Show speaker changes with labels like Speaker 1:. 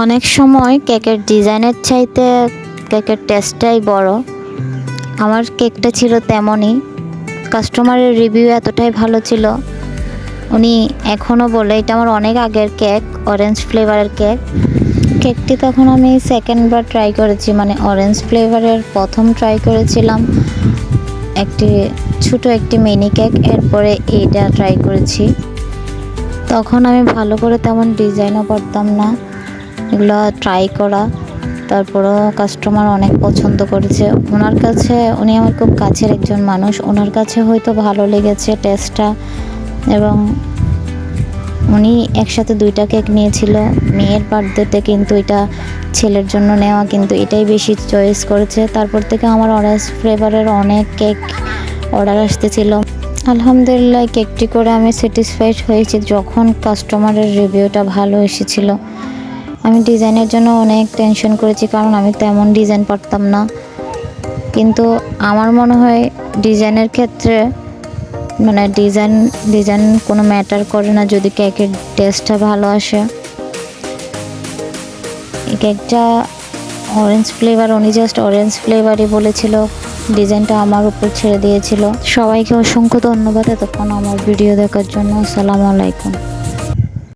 Speaker 1: অনেক সময় কেকের ডিজাইনের চাইতে কেকের টেস্টটাই বড়। আমার কেকটা ছিল তেমনই। কাস্টমারের রিভিউ এতটাই ভালো ছিল। উনি এখনও বলে, এটা আমার অনেক আগের কেক অরেঞ্জ ফ্লেভারের কেক। কেকটি তখন আমি সেকেন্ডবার ট্রাই করেছি মানে অরেঞ্জ ফ্লেভারের প্রথম ট্রাই করেছিলাম। একটি, ছোট একটি মিনি কেক এরপরে এইটা ট্রাই করেছি। তখন আমি ভালো করে তেমন ডিজাইনও করতাম না। এগুলো ট্রাই করা। তারপরও কাস্টমার অনেক পছন্দ করেছে। ওনার কাছে, উনি আমার খুব কাছের একজন মানুষ। ওনার কাছে হয়তো ভালো লেগেছে টেস্টটা এবং উনি একসাথে দুইটা কেক নিয়েছিল। মেয়ের বার্থডেতে কিন্তু এটা ছেলের জন্য নেওয়া কিন্তু এটাই বেশি চয়েস করেছে। তারপর থেকে আমার অরেঞ্জ ফ্লেভারের অনেক কেক অর্ডার আসতেছিল। আলহামদুলিল্লাহ কেকটি করে আমি স্যাটিসফাইড হয়েছি যখন কাস্টমারের রিভিউটা ভালো এসেছিল। আমি ডিজাইনের জন্য অনেক টেনশন করেছি, কারণ আমি তেমন ডিজাইন পারতাম না। কিন্তু আমার মনে হয় ডিজাইনের ক্ষেত্রে মানে ডিজাইন ডিজাইন কোনো ম্যাটার করে না যদি কেকের টেস্টটা ভালো আসে। কেকটা অরেঞ্জ ফ্লেভার উনি জাস্ট অরেঞ্জ ফ্লেভারই বলেছিল। ডিজাইনটা আমার উপর ছেড়ে দিয়েছিল। সবাইকে অসংখ্য ধন্যবাদ এতক্ষণ আমার ভিডিও দেখার জন্য। আসসালামু আলাইকুম।